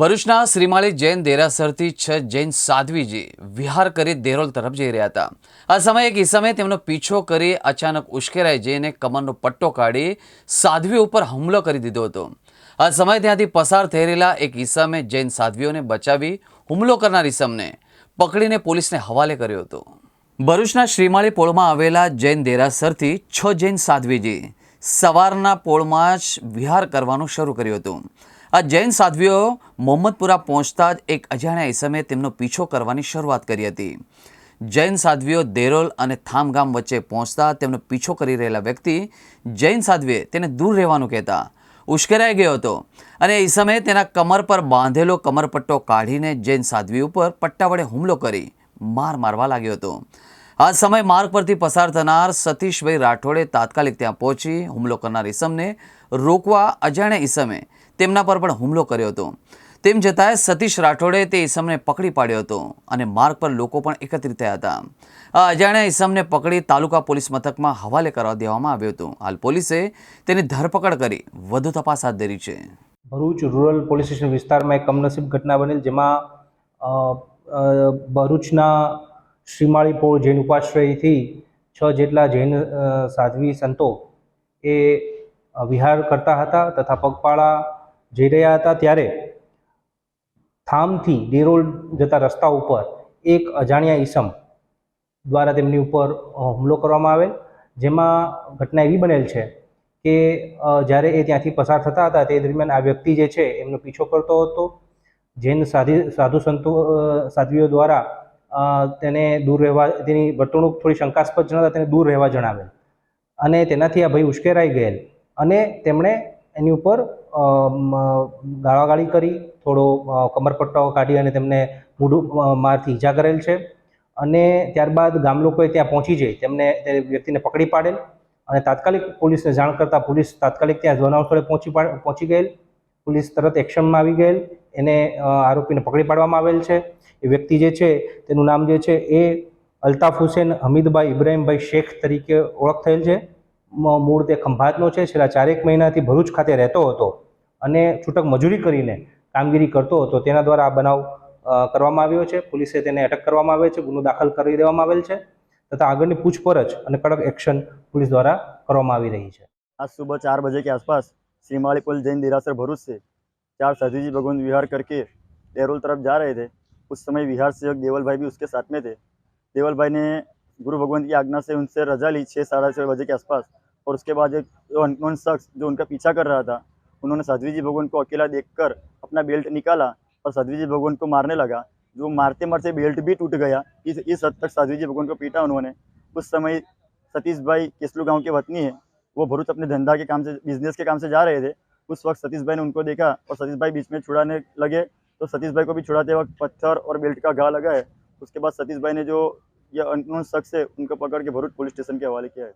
ભરૂચના શ્રીમાળી જૈન દેરાસરથી છ જૈન સાધ્વીજી વિહાર કરી દેરોલ તરફ જઈ રહ્યા હતા. આ સમયે એક ઈસમે તેમનો પીછો કરી અચાનક ઉશ્કેરાઈ જઈને કમરનો પટ્ટો કાઢી સાધ્વી ઉપર હુમલો કરી દીધો હતો. આ સમયે ત્યાંથી પસાર થઈ રહેલા એક ઈસમે જૈન સાધ્વીઓને બચાવી હુમલો કરનાર ઈસમને પકડીને પોલીસને હવાલે કર્યો હતો. ભરૂચના શ્રીમાળી પોળમાં આવેલા જૈન દેરાસરથી છ જૈન સાધ્વીજી સવારના પોળમાં જ વિહાર કરવાનું શરૂ કર્યું હતું. આ જૈન સાધ્વીઓ મોહમ્મદપુરા પહોંચતા જ એક અજાણ્યા ઇસમે તેમનો પીછો કરવાની શરૂઆત કરી હતી. જૈન સાધ્વીઓ દેરોલ અને થામગામ વચ્ચે પહોંચતા તેમનો પીછો કરી રહેલા વ્યક્તિ જૈન સાધ્વીએ તેને દૂર રહેવાનું કહેતા ઉશ્કેરાઈ ગયો હતો અને એ સમયે તેના કમર પર બાંધેલો કમરપટ્ટો કાઢીને જૈન સાધ્વી ઉપર પટ્ટા વડે હુમલો કરી માર મારવા લાગ્યો હતો. આ સમય માર્ગ પરથી પસાર થનાર સતીશભાઈ રાઠોડે તાત્કાલિક ત્યાં પહોંચી હુમલો કરનાર ઈસમને રોકવા અજાણ્યા ઈસમે તેમના પર પણ હુમલો કર્યો હતો. તેમ છતાંય સતીશ રાઠોડે તે ઈસમને પકડી પાડ્યો હતો અને માર્ગ પર લોકો પણ એકત્રિત થયા હતા. આ અજાણ્યા ઈસમને પકડી તાલુકા પોલીસ મથકમાં હવાલે કરવા દેવામાં આવ્યો હતો. હાલ પોલીસે તેની ધરપકડ કરી વધુ તપાસ હાથ ધરી છે. ભરૂચ રૂરલ પોલીસ સ્ટેશન વિસ્તારમાં એક કમનસીબ ઘટના બનેલ જેમાં ભરૂચના શ્રીમાળી પોળ જૈન ઉપાશ્રયથી છ જેટલા જૈન સાધ્વી સંતો એ વિહાર કરતા હતા તથા પગપાળા જઈ રહ્યા હતા ત્યારે થામથી દેરોલ જતા રસ્તા ઉપર એક અજાણ્યા ઈસમ દ્વારા તેમની ઉપર હુમલો કરવામાં આવેલ. જેમાં ઘટના એવી બનેલ છે કે જ્યારે એ ત્યાંથી પસાર થતા હતા તે દરમિયાન આ વ્યક્તિ જે છે એમનો પીછો કરતો હતો. જૈન સાધી, સાધુ સંતો સાધ્વીઓ દ્વારા તેને દૂર રહેવા, તેની વર્તણૂક થોડી શંકાસ્પદ જણાતા તેને દૂર રહેવા જણાવેલ. અને તેનાથી આ ભાઈ ઉશ્કેરાઈ ગયેલ. અને તેમણે એની ઉપર ગાળાગાળી કરી, થોડો કમરપટ્ટો કાઢી અને તેમને મૂઢું મારથી ઈજા કરેલ છે. અને ત્યારબાદ ગામ લોકોએ ત્યાં પહોંચી જઈ, તેમને, તે વ્યક્તિને પકડી પાડેલ. અને તાત્કાલિક પોલીસને જાણ કરતાં પોલીસ તાત્કાલિક ત્યાં બનાવ સ્થળે પહોંચી પહોંચી ગયેલ. પોલીસ તરત એક્શનમાં આવી ગયેલ. એને આરોપીને પકડી પાડવામાં આવેલ છે. એ વ્યક્તિ જે છે, તેનું નામ જે છે, એ અલ્તાફ હુસેન હમીદભાઈ ઇબ્રાહીમભાઈ શેખ તરીકે ઓળખ થયેલ છે. મૂળ તે ખંભાતનો છે. છેલ્લા ચારેક મહિનાથી ભરૂચ ખાતે રહેતો હતો અને છૂટક મજૂરી કરીને કામગીરી કરતો હતો. તેના દ્વારા આ બનાવ કરવામાં આવ્યો છે. પોલીસે તેને અટક કરવામાં આવે છે. ગુનો દાખલ કરી દેવામાં આવેલ છે. તથા આગળની પૂછપરછ અને કડક એક્શન પોલીસ દ્વારા કરવામાં આવી રહી છે. આજ સુબહ ચાર બજે કે આસપાસ શ્રીમાળી પુલ જૈન દિરાસર ભરૂચ છે. चार साधु जी भगवान विहार करके डेरोल तरफ़ जा रहे थे। उस समय विहार से एक देवल भाई भी उसके साथ में थे। देवल भाई ने गुरु भगवान की आज्ञा से उनसे रजा ली छः साढ़े छः बजे के आसपास। और उसके बाद एक जो अननोन शख्स जो उनका पीछा कर रहा था, उन्होंने साध्वी जी भगवान को अकेला देखकर अपना बेल्ट निकाला और साध्वी जी भगवान को मारने लगा। जो मारते मारते बेल्ट भी टूट गया। इस इस हद तक साध्वी जी भगवान को पीटा उन्होंने। उस समय सतीश भाई केसलू गाँव के वतनी है। वो भरूच अपने धंधा के काम से बिज़नेस के काम से जा रहे थे। उस वक्त सतीश भाई ने उनको देखा और सतीश भाई बीच में छुड़ाने लगे। तो सतीश भाई को भी छुड़ाते वक्त पत्थर और बेल्ट का घा लगा है। उसके बाद सतीश भाई ने जो ये अननोन शख्स है, उनको पकड़ के भरूच पुलिस स्टेशन के हवाले किया है।